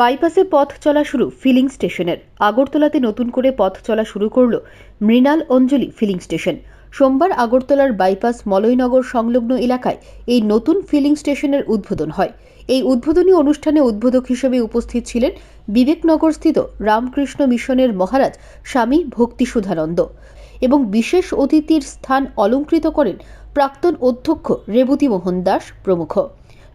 বাইপাসে পথ চলা শুরু ফিলিং স্টেশনের। আগরতলাতে নতুন করে পথ চলা শুরু করল মৃণাল অঞ্জলি ফিলিং স্টেশন। সোমবার আগরতলার বাইপাস মলয়নগর সংলগ্ন এলাকায় এই নতুন ফিলিং স্টেশনের উদ্বোধন হয়। এই উদ্বোধনী অনুষ্ঠানে উদ্বোধক হিসেবে উপস্থিত ছিলেন বিবেকনগরস্থিত রামকৃষ্ণ মিশনের মহারাজ স্বামী ভক্তিসুধানন্দ এবং বিশেষ অতিথির স্থান অলঙ্কৃত করেন প্রাক্তন অধ্যক্ষ রেবতী মোহন দাস প্রমুখ।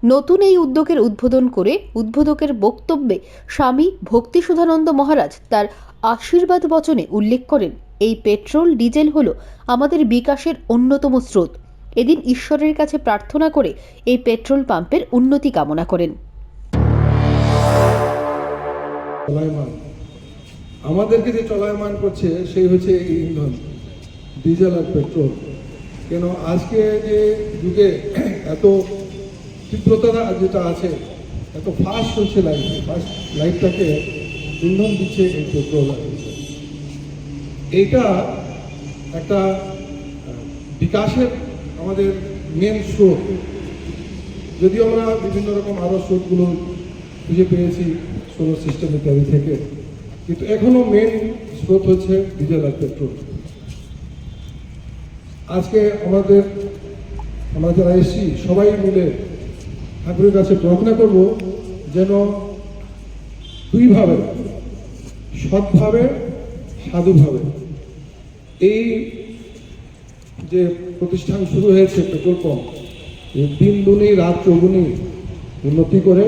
নতুন এই উদ্যোগের উদ্বোধন করে উদ্বোধকের বক্তব্যে স্বামী ভক্তিসুধানন্দ মহারাজ তার আশীর্বাদ বচনে উল্লেখ করেন, এই পেট্রোল, ডিজেল হলো আমাদের বিকাশের অন্যতম স্রোত। এদিন ঈশ্বরের কাছে প্রার্থনা করে এই পেট্রোল পাম্পের উন্নতি কামনা করেন। আমাদেরকে যে চলায়মান করছে, সেই হচ্ছে এই ইন্ধন, ডিজেল আর পেট্রোল। কেন আজকে যে যুগে এত তীব্রতা যেটা আছে, এত ফাস্ট হচ্ছে লাইফ ফাস্ট লাইফটাকে ইন্ধন দিচ্ছে এই পেট্রোল এইটা একটা বিকাশের আমাদের মেন স্রোত। যদিও আমরা বিভিন্ন রকম আরও স্রোতগুলো খুঁজে পেয়েছি সোলার সিস্টেম ইত্যাদি থেকে, কিন্তু এখনও মেন স্রোত হচ্ছে ডিজেল আর পেট্রোল আজকে আমাদের, আমরা যারা এসছি, সবাই মিলে ঠাকুরের কাছে প্রার্থনা করব যেন দুইভাবে সৎভাবে সাধুভাবে এই যে প্রতিষ্ঠান শুরু হয়েছে পেট্রোল পাম্প দিন দুনি রাত চৌগুনি উন্নতি করে